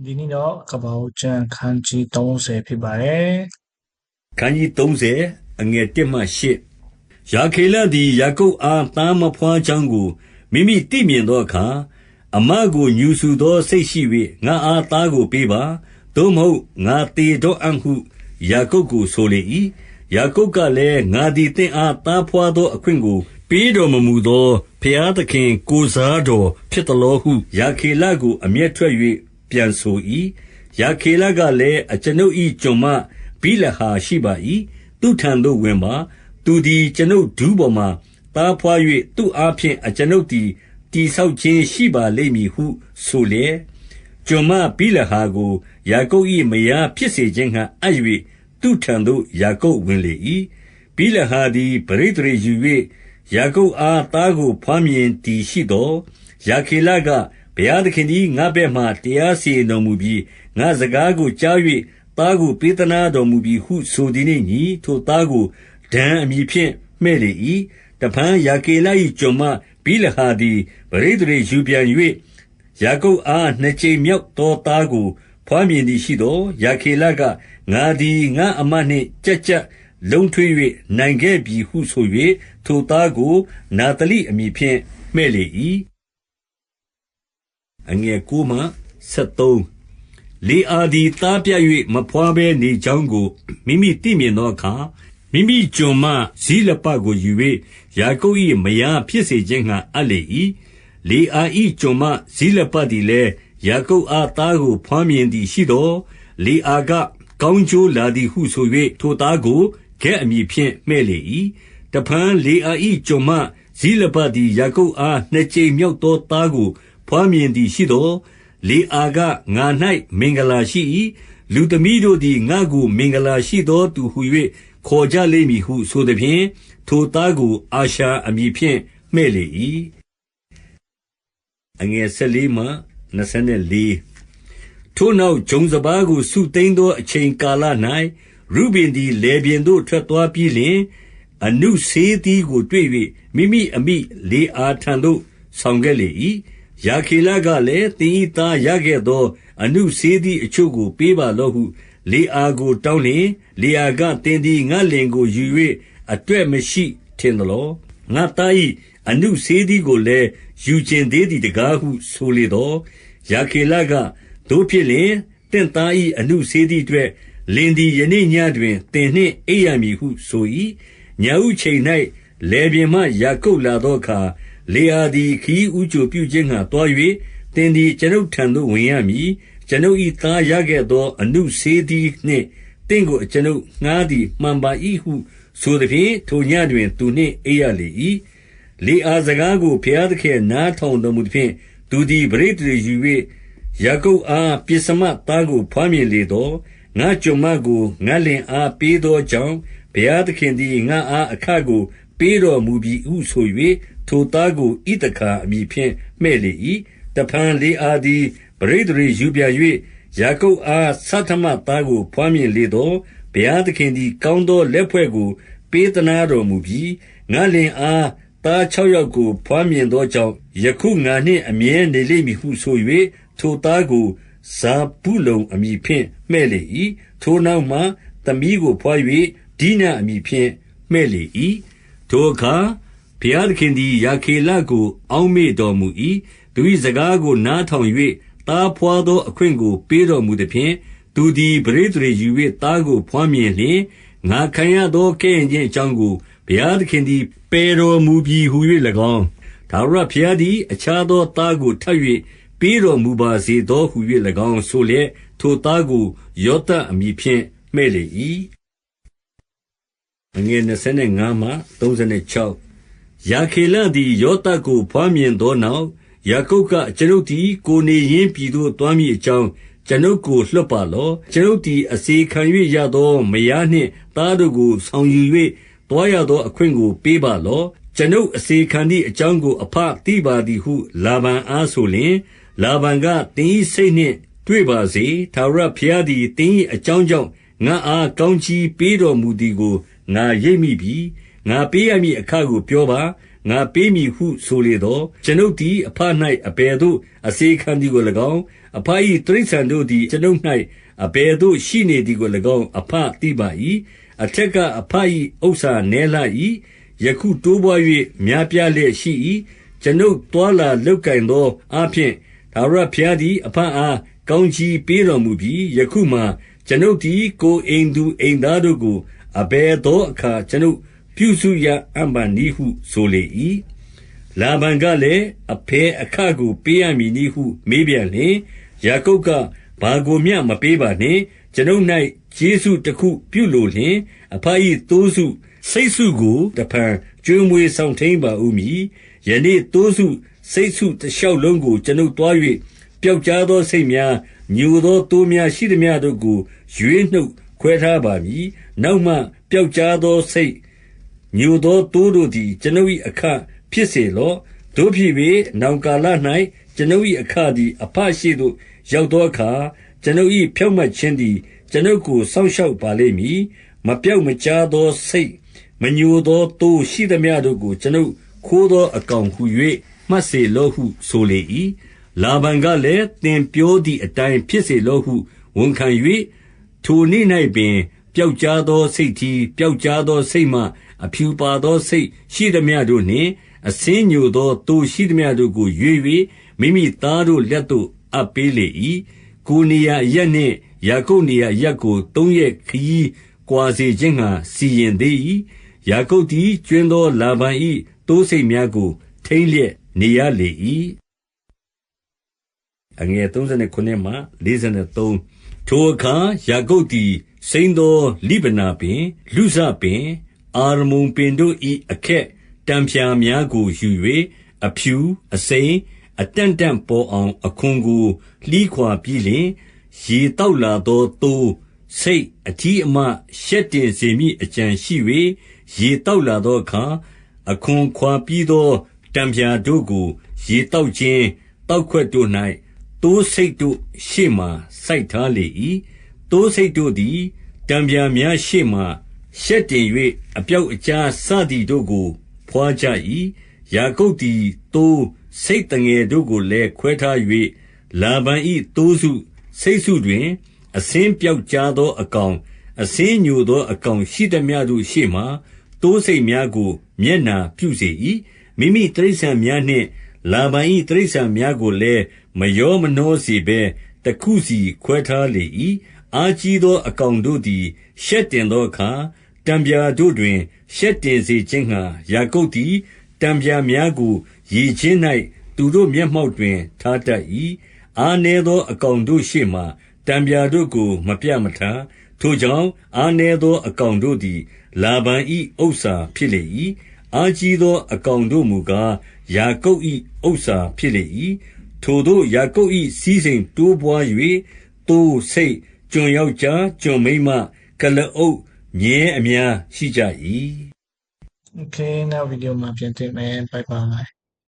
ဒီနေ့တော့ကပ္ပဦးကျမ်းခန်းကြီး30ဖြစ်ပါတယ်ခန်းကြီး30အငယ်1မှ8ယာခေလသည်ယာကုပ်အားသားမဖွားချောင်းကိုမိမိသိမြင်သောအခါအမကိုညူဆူသောစိတ်ရှိ၍ငါအားသားကိုပေးပါသို့မဟုတ်ငါတေတော့အံ့ဟုယာကုပ်ကိုဆိုလေ၏ယာကုပ်ကလည်းငါသည်တင့်အားသားဖွားသောအခွင့်ကိုပေးတော်မမူသောဖျားသခင်ကိုစားတော်ဖြစ်တော်ဟုယာခေလကိုအမျက်ထွက်၍ ပြန်ဆို၏ယာခေလကလည်း အကျွန်ုပ်၏ကျွန်မဘိလဟာရှိပါ၏သူထံသို့ဝင်ပါ သူသည်ကျွန်ုပ်ဒူးပေါ်မှသားဖွား၍သူ့အားဖြင့် အကျွန်ုပ်သည်တိဆောက်ခြင်းရှိပါလိမ့်မည်ဟု ဆိုလျက် ကျွန်မဘိလဟာကို ယာကုပ်၏မယားဖြစ်စေခြင်းဟံအပ်၍သူထံသို့ ယာကုပ်ဝင်လေ၏ဘိလဟာသည်ပရိသေယူ၍ယာကုပ်အား သားကိုဖွားမြင်တည်ရှိသောယာခေလက ဘုရားသခင်သည် ငါဘက်မှတရားစီရင်တော်မူပြီးငါစကားကိုကြား၍သားကို ပေးသနာတော်မူပြီးဟု ဆိုသည်နှင့်ညီ ထိုသားကိုဒံအမည်ဖြင့် မှဲ့လေ၏တဖန်ယာကေလ၏ကျွန်မဘိလဟာသည်ပရိသေယူပြန်၍ယာကုပ်အား နှစ်ကြိမ်မြောက်သောသားကိုဖွားမြင်သည်ရှိသောယာခေလက ငါသည် ငါအမနှင့်ကြက်ကြက်လုံထွေး၍နိုင်ခဲ့ပြီဟုဆို၍ထိုသားကိုနာတလိအမည်ဖြင့် မှဲ့လေ၏ အငယ်9မှ73လေအာသည် သားပြ၍မဖွားဘဲနေကြောင်းကို မိမိသိမြင်သောအခါ မိမိကျွန်မဇိလပကိုယူ၍ယာကုပ်၏မယားဖြစ်စေခြင်းငှါ အပ်လေ၏လေအာ၏ကျွန်မဇိလပသည်လည်း ယာကုပ်အား သားကိုဖွားမြင်သည်ရှိသောလေအာက ကောင်းကျိုးလာသည်ဟုဆို၍ထိုသားကိုဂက်အမည်ဖြင့် မှဲ့လေ၏တဖန်လေအာ၏ကျွန်မဇိလပသည် ယာကုပ်အား နှစ်ကြိမ်မြောက်သောသားကို ဖွားမြင်သည်ရှိသောလေအာက ငါ၌မင်္ဂလာရှိ၏လူသမီးတို့သည် ငါကိုမင်္ဂလာရှိသောသူဟု၍ခေါ်ကြလိမ့်မည်ဟုဆိုသည်ဖြင့် ထိုသားကို အာရှာအမည်ဖြင့် မှဲ့လေ၏အငယ်14မှ24ထိုနောက်ဂျုံစပါးကို စုသိမ်းသောအချိန်ကာလ၌ရုဘင်သည်လေပြင်သို့ ထွက်သွားပြီးလျှင် အနုဆေးသီးကို တွေ့၍မိမိအမိလေအာထံသို့ ဆောင်ခဲ့လေ၏ ယာခေလကလည်း သင်၏သားရခဲ့သော အနုဆေးသီးအချို့ကို ပေးပါလော့ဟု လေအာကို တောင်းလျင် လေအာက သင်သည် ငါလင်ကိုယူ၍အတွက် မရှိထင်သလော ငါသား၏အနုဆေးသီးကိုလည်း ယူခြင်းသေးသည်တကားဟု ဆိုလေသောယာခေလကတို့ဖြစ်လျင်တင့်သား၏အနုဆေးသီးအတွက် လင်သည် ယနေ့ညတွင်တင်နှင့်အိပ်ရမည်ဟု ဆို၏ညာဥချိန်၌လေပြင်မှ ယာကုပ်လာသောအခါ လေအာသည်ခီးဥကြိုပြုခြင်းငှါ သွား၍တင်သည် ကျွန်ုပ်ထံသို့ ဝင်ရမည် ကျွန်ုပ်၏သားရခဲ့သော အနုဆေးသည်နှင့်တင့်ကို ကျွန်ုပ်ငှားသည် မှန်ပါ၏ဟုဆိုသည်ဖြင့် ထိုညတွင် သူနှင့်အိပ်ရလေ၏လေအာစကားကို ဘုရားသခင်နားထောင်တော်မူသည်ဖြင့် သူသည်ပရိသေယူ၍ယာကုပ်အားပြစ်စမသားကိုဖွားမြင်လေသောငါကြုံမကို ငါလင်အား ပေးသောကြောင့် ဘုရားသခင်သည် ငါအား အခကို ပေးတော်မူပြီးဟုဆို၍ ထိုသားကို ဣသခာအမည်ဖြင့် မှဲ့လေ၏တဖန် လေအာသည်ပရိသေယူပြန်၍ယာကုပ်အားသတ္တမသားကိုဖွားမြင်လေသောဘုရားသခင်သည် ကောင်းသောလက်ဖွဲ့ကို ပေးသနာတော်မူပြီးငါလင်အား သား၆ယောက်ကိုဖွားမြင်သောကြောင့် ယခုငါနှင့် အမြဲနေလိမ့်မည်ဟုဆို၍ထိုသားကို ဇာပုလုံအမည်ဖြင့် မှဲ့လေ၏ထိုနောက်မှ သမီးကိုဖွား၍ဒိနအမည်ဖြင့် မှဲ့လေ၏ထိုအခါ ဘုရားသခင်သည် ရာခေလကို အောက်မေ့တော်မူ၏။သူ၏စကားကို နားထောင်၍သားဘွားသော အခွင့်ကို ပေးတော်မူသဖြင့်၊သူသည် ပဋိသန္ဓေယူ၍သားကို ဘွားမြင်လျှင်၊ငါခံရသော ကဲ့ရဲ့ခြင်းအကြောင်းကို ဘုရားသခင်သည် ပယ်တော်မူပြီဟူ၍၎င်း၊ထာဝရဘုရားသည် အခြားသောသားကို ထပ်၍ပေးတော်မူပါစေသောဟူ၍၎င်း ဆိုလျက်၊ထိုသားကို ယောသပ်အမည်ဖြင့် မှည့်လေ၏။26 ရာခေလသည် ယောသပ်ကို ဘွားမြင်သောနောက်၊ယာကုပ်က၊ကျွန်ုပ်သည် ကိုယ်နေရင်းပြည်သို့ သွားမည်အကြောင်း ကျွန်ုပ်ကို လွှတ်ပါလော့။ကျွန်ုပ်သည် အစေခံ၍ရသော မယားနှင့် သားတို့ကို ဆောင်ယူ၍သွားရသောအခွင့်ကို ပေးပါလော့။ကျွန်ုပ်အစေခံသည်အကြောင်းကို အဘသိပါသည်ဟု လာဗန်အားဆိုလျှင်၊လာဗန်က၊သင်၏စိတ်နှင့်တွေ့ပါစေ။ထာဝရဘုရားသည် သင်၏အကြောင်းကြောင့် ငါ့အား ကောင်းကြီးပေးတော်မူသည်ကို ငါရိပ်မိပြီ ငါပေးရမည်အခကို ပြောပါ ငါပေးမည်ဟု ဆိုလေသောကျွန်ုပ်သည်အဖ၌အဘယ်သို့ အစေခံသည်ကို၎င်း အဘ၏တိရစ္ဆာန်တို့သည်အကျွန်ုပ်၌အဘယ်သို့ ရှိနေသည်ကို၎င်း အဘသိပါ၏။အထက်က အဘ၏ဥစ္စာနည်းလှ၏။ယခုတိုးပွါး၍များပြားလျက်ရှိ၏။အကျွန်ုပ်သွားလာလုပ်ကိုင်သောအားဖြင့် ထာဝရဘုရားသည် အဘအား ကောင်းကြီးပေးတော်မူပြီ။ယခုမှာအကျွန်ုပ်သည် ကိုယ်အိမ်သူအိမ်သားတို့ကို အဘယ်သောအခါအကျွန်ုပ် ပြုစုရအံ့ပါမည်ဟုဆိုလေ၏။လာဗန်ကလည်း၊အဘယ်အခကို ပေးရမည်နည်းဟု မေးပြန်လျှင်၊ယာကုပ်က၊ဘာကိုမျှမပေးပါနှင့်။အကျွန်ုပ်၌ကျေးဇူးတခုပြုလိုလျှင်၊အဘ၏သိုးစု ဆိတ်စုကို တဖန် ကျွေးမွေးစောင့်ထိန်းပါဦးမည်။ယနေ့သိုးစု ဆိတ်စုတရှောက်လုံးကိုအကျွန်ုပ်သွား၍ပြောက်ကျားသောဆိတ်များ၊ညိုသောသိုးများရှိသမျှတို့ကို ရွေးနှုတ်ခွဲထားပါမည်။နောက်မှပြောက်ကျားသောဆိတ်၊ ညိုသောသိုးတို့သည်အကျွန်ုပ်၏အခဖြစ်စေလော့။သို့ဖြစ်၍နောင်ကာလ၌အကျွန်ုပ်၏အခသည် အဘရှေ့သို့ ရောက်သောအခါ၊အကျွန်ုပ်၏ဖြောင့်မတ်ခြင်းသည်အကျွန်ုပ်ကို စောင့်ရှောက်ပါလိမ့်မည်။မပြောက်မကျားသောဆိတ်၊မညိုသောသိုးရှိသမျှတို့ကိုအကျွန်ုပ်ခိုးသောအကောင်ဟူ၍မှတ်စေလော့ဟု ဆိုလေ၏။လာဗန်ကလည်း၊သင်ပြောသည်အတိုင်း ဖြစ်စေလော့ဟု ဝန်ခံ၍၊ထိုနေ့၌ပင် ပြောက်ကျားသောဆိတ်ထီး၊ပြောက်ကျားသောဆိတ်မ၊အဖြူပါသောဆိတ်ရှိသမျှတို့နှင့် အဆင်းညိုသော သိုးရှိသမျှတို့ကို ရွေး၍မိမိသားတို့လက်သို့ အပ်ပေးလေ၏။ကိုယ်နေရာအရပ်နှင့် ယာကုပ်နေရာအရပ်ကို သုံးရက်ခရီးကွာစေခြင်းငှါ စီရင်သေး၏။ယာကုပ်သည် ကြွင်းသောလာဗန်၏သိုးဆိတ်များကို ထိန်းလျက်နေရလေ၏။ထိုအခါ ယာကုပ်သည် စိမ်းသော လိဗနောပင်၊လုဇပင်၊အာရမုန်ပင်တို့၏အခက်တံဖျာများကို ယူ၍၊အဖြူ၊အစိမ်း၊အတန့်တန့်ပေါ်အောင် အခွံကို လှီးခွာပြီးလျှင်၊ရေသောက်လာသော သိုး၊ဆိတ် အထီးအမ ရှက်တင်စေမည်အကြံရှိ၍၊ရေသောက်လာသောအခါ အခွံခွာပြီးသော တံဖျာတို့ကို ရေသောက်ခြင်းသောက်ခွက်တို့၌သိုးဆိတ်တို့ရှေ့မှာ စိုက်ထားလေ၏။ သိုးဆိတ်တို့သည် တံဖျာများရှေ့မှာ ရှက်တင်၍အပြောက်အကျားစသည်တို့ကို ဘွားကြ၏။ယာကုပ်သည် သိုး၊ဆိတ်သငယ်တို့ကိုလည်း ခွဲထား၍၊လာဗန်၏သိုးစု၊ဆိတ်စုတွင် အဆင်းပြောက်ကျားသောအကောင်၊အဆင်းညိုသောအကောင်ရှိသမျှတို့ရှေ့မှာ သိုးဆိတ်များကို မျက်နှာပြုစေ၏။မိမိတိရစ္ဆာန်များနှင့် လာဗန်၏တိရစ္ဆာန်များကိုလည်း မရောမနှောစေဘဲ တခုစီခွဲထားလေ၏။ အားကြီးသော အကောင်တို့သည် ရှက်တင်သောအခါ၊တံဖျာတို့တွင် ရှက်တင်စေခြင်းငှါ ယာကုပ်သည် တံဖျာများကို ရေကျင်း၌သူတို့မျက်မှောက်တွင် ထားတတ်၏။အားနည်းသော အကောင်တို့ရှေ့မှာ တံဖျာတို့ကို မပြမထား။ထိုကြောင့် အားနည်းသော အကောင်တို့သည် လာဗန်၏ဥစ္စာဖြစ်လေ၏။အားကြီးသော အကောင်တို့မူကား၊ယာကုပ်၏ဥစ္စာဖြစ်လေ၏။ထိုသို့ ယာကုပ်၏စည်းစိမ်တိုးပွါး၍၊သိုး၊ဆိတ်၊ ကျွန်ယောက်ျား၊ကျွန်မိန်းမ၊ကုလားအုပ်၊မြည်းအများရှိကြ၏။ Okay နောက်ဗီဒီယိုမှာပြန်တွေ့မယ်။ Bye bye